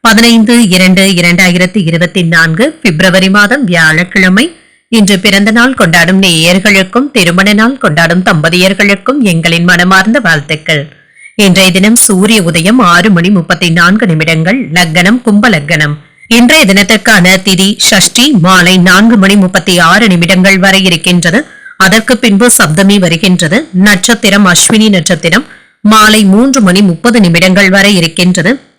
பதினைந்து இரண்டு இரண்டாயிரத்தி இருபத்தி நான்கு பிப்ரவரி மாதம் வியாழக்கிழமை. இன்று பிறந்த நாள் கொண்டாடும் நேயர்களுக்கும் திருமண நாள் கொண்டாடும் தம்பதியர்களுக்கும் எங்களின் மனமார்ந்த வாழ்த்துக்கள். இன்றைய தினம் சூரிய உதயம் ஆறு மணி முப்பத்தி நான்கு நிமிடங்கள் லக்கணம் கும்ப லக்கணம் இன்றைய தினத்திற்கான திதி ஷஷ்டி மாலை நான்கு மணி முப்பத்தி ஆறு நிமிடங்கள் வரை இருக்கின்றது. அதற்கு பின்பு சப்தமி வருகின்றது. நட்சத்திரம் அஸ்வினி நட்சத்திரம் மாலை மூன்று மணி முப்பது நிமிடங்கள் வரை இருக்கின்றது.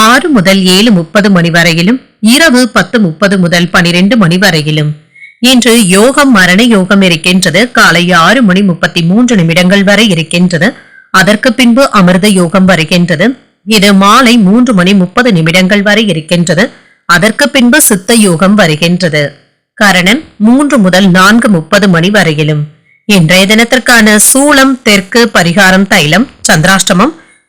ஆறு முதல் ஏழு முப்பது மணி வரையிலும் இரவு பத்து முப்பது முதல் பனிரெண்டு மணி வரையிலும். இன்று யோகம் மரண யோகம் இருக்கின்றது. காலை ஆறு மணி முப்பத்தி மூன்று நிமிடங்கள் வரை இருக்கின்றது. அதற்கு பின்பு அமிர்த யோகம் வருகின்றது. இது மாலை மூன்று மணி முப்பது நிமிடங்கள் வரை இருக்கின்றது. அதற்கு பின்பு சித்த யோகம் வருகின்றது. கரணன் மூன்று முதல் நான்கு முப்பது மணி வரையிலும். இன்றைய தினத்திற்கான சூளம் தெற்கு பரிகாரம் தைலம் சந்திராஷ்டமம்